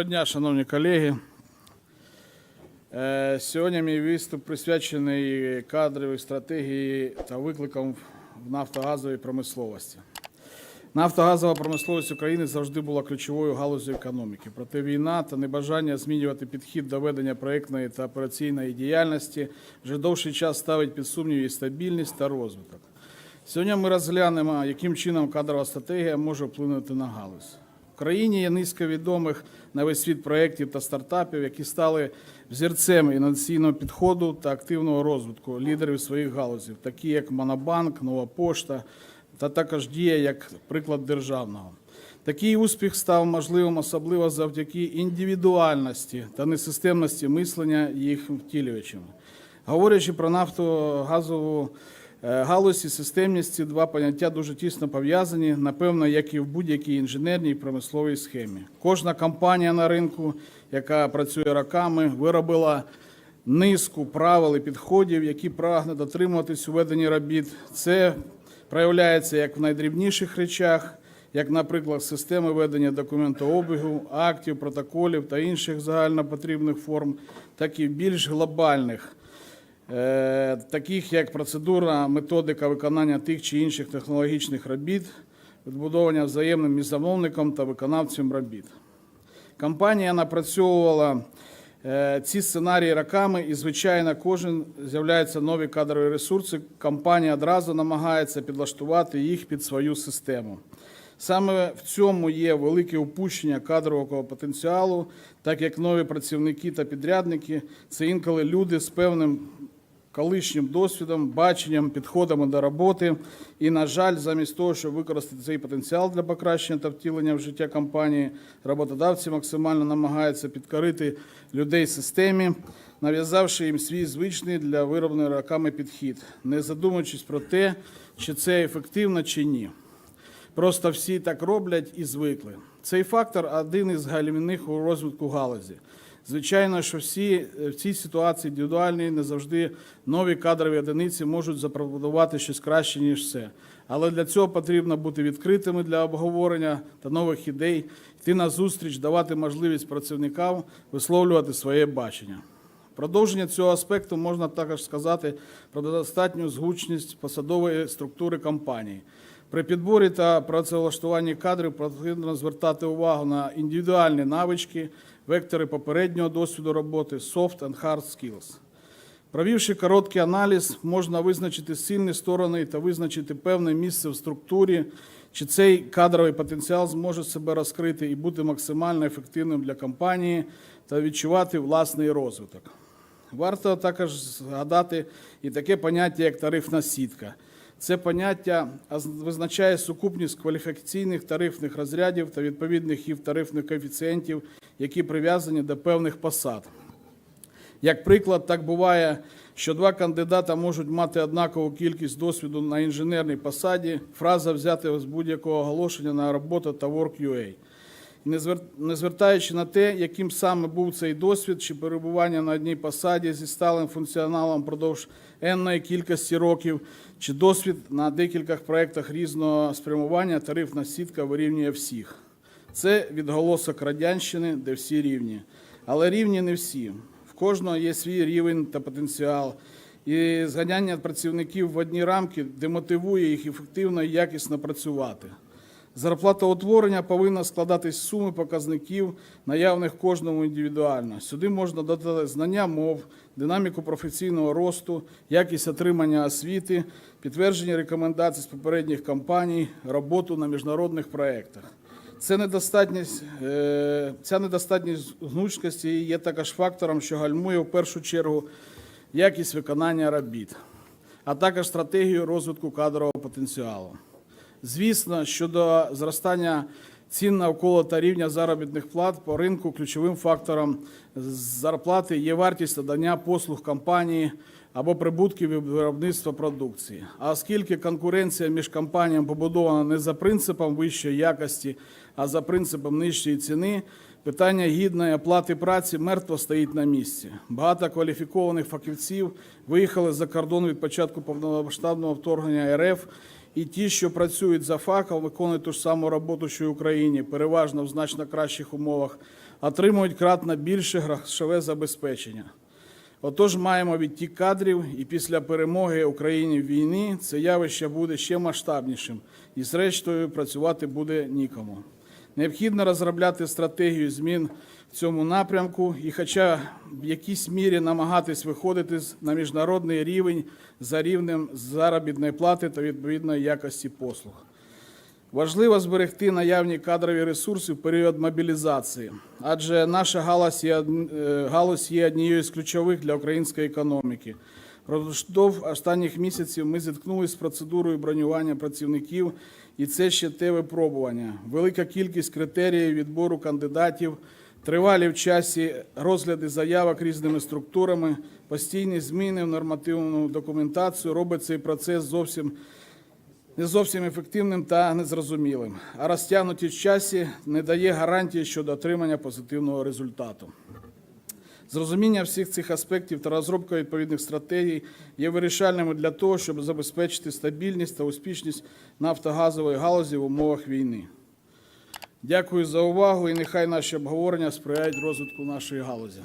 Доброго дня, шановні колеги. Е, Сьогодні мій виступ присвячений кадровій стратегії та викликам в нафтогазовій промисловості. Нафтогазова промисловість України завжди була ключовою галузю економіки. Проте війна та небажання змінювати підхід до ведення проєктної та операційної діяльності вже довший час ставить під сумнів її стабільність та розвиток. Сьогодні ми розглянемо, яким чином кадрова стратегія може вплинути на галузь. Країні є низка відомих на весь світ проєктів та стартапів, які стали взірцем інноваційного підходу та активного розвитку лідерів своїх галузів, такі як Монобанк, Нова Пошта та також дія як приклад державного. Такий успіх став можливим особливо завдяки індивідуальності та несистемності мислення їх втілювачами. Говорячи про нафтогазову е, галузь і системність, два поняття дуже тісно пов'язані, напевно, як і в будь-якій інженерній промисловій схемі. Кожна компанія на ринку, яка працює роками, виробила низку правил і підходів, які прагне дотримуватись у робіт. Це проявляється як в найдрібніших речах, як, наприклад, системи ведення документообігу, актів, протоколів та інших загальнопотрібних форм, так і в більш глобальних, е, таких як процедура, методика виконання тих чи інших технологічних робіт, відбудовування взаємним між замовником та виконавцем робіт. Компанія напрацьовувала е, ці сценарії роками, і, звичайно, кожен з'являються нові кадрові ресурси. Компанія одразу намагається підлаштувати їх під свою систему. Саме в цьому є велике упущення кадрового потенціалу, так як нові працівники та підрядники це інколи люди з певним колишнім досвідом, баченням, підходами до роботи. І, на жаль, замість того, щоб використати цей потенціал для покращення та втілення в життя компанії, роботодавці максимально намагаються підкорити людей системі, нав'язавши їм свій звичний для виробленої роками підхід, не задумуючись про те, чи це ефективно чи ні. Просто всі так роблять і звикли. Цей фактор один із гальмівних у розвитку галузі. Звичайно, що всі е, в цій ситуації індивідуальні не завжди нові кадрові одиниці можуть запропонувати щось краще, ніж все. Але для цього потрібно бути відкритими для обговорення та нових ідей, йти на зустріч, давати можливість працівникам висловлювати своє бачення. Продовження цього аспекту можна також сказати про достатню згучність посадової структури компанії. При підборі та працевлаштуванні кадрів потрібно звертати увагу на індивідуальні навички, вектори попереднього досвіду роботи, soft and hard skills. Провівши короткий аналіз, можна визначити сильні сторони та визначити певне місце в структурі, чи цей кадровий потенціал зможе себе розкрити і бути максимально ефективним для компанії та відчувати власний розвиток. Варто також згадати і таке поняття, як тарифна сітка. Це поняття визначає сукупність кваліфікаційних тарифних розрядів та відповідних їх тарифних коефіцієнтів, які прив'язані до певних посад. Як приклад, так буває, що два кандидата можуть мати однакову кількість досвіду на інженерній посаді, фраза взята з будь-якого оголошення на роботу та Work.ua. Не звертаючи на те, яким саме був цей досвід чи перебування на одній посаді зі сталим функціоналом впродовж енної кількості років, чи досвід на декількох проєктах різного спрямування, тарифна сітка вирівнює всіх. Це відголосок радянщини, де всі рівні. Але рівні не всі. В кожного є свій рівень та потенціал. І зганяння працівників в одні рамки демотивує їх ефективно і якісно працювати. Зарплатоутворення повинно складатись з суми показників, наявних кожному індивідуально. Сюди можна додати знання мов, динаміку професійного росту, якість отримання освіти, підтвердження рекомендацій з попередніх компаній, роботу на міжнародних проєктах. Це недостатність, е, ця недостатність гнучкості є також фактором, що гальмує в першу чергу якість виконання робіт, а також стратегію розвитку кадрового потенціалу. Звісно, щодо зростання цін навколо та рівня заробітних плат по ринку ключовим фактором зарплати є вартість надання послуг компанії або прибутків від виробництва продукції. А оскільки конкуренція між компаніями побудована не за принципом вищої якості, а за принципом нижчої ціни, питання гідної оплати праці мертво стоїть на місці. Багато кваліфікованих фахівців виїхали за кордон від початку повномасштабного вторгнення РФ. І ті, що працюють за фахом, виконують ту ж саму роботу, що й в Україні, переважно в значно кращих умовах отримують кратно більше грошове забезпечення. Отож, маємо відтік кадрів, і після перемоги України в війні це явище буде ще масштабнішим, і зрештою працювати буде нікому. Необхідно розробляти стратегію змін в цьому напрямку і, хоча в якійсь мірі намагатись виходити на міжнародний рівень за рівнем заробітної плати та відповідної якості послуг. Важливо зберегти наявні кадрові ресурси в період мобілізації, адже наша галузь є, е, галузь є однією з ключових для української економіки. Впродовж останніх місяців ми зіткнулися з процедурою бронювання працівників, і це ще те випробування. Велика кількість критеріїв відбору кандидатів, тривалі в часі розгляди заявок різними структурами, постійні зміни в нормативну документацію робить цей процес зовсім не зовсім ефективним та незрозумілим, а розтягнуті в часі не дає гарантії щодо отримання позитивного результату. Зрозуміння всіх цих аспектів та розробка відповідних стратегій є вирішальними для того, щоб забезпечити стабільність та успішність нафтогазової галузі в умовах війни. Дякую за увагу і нехай наші обговорення сприяють розвитку нашої галузі.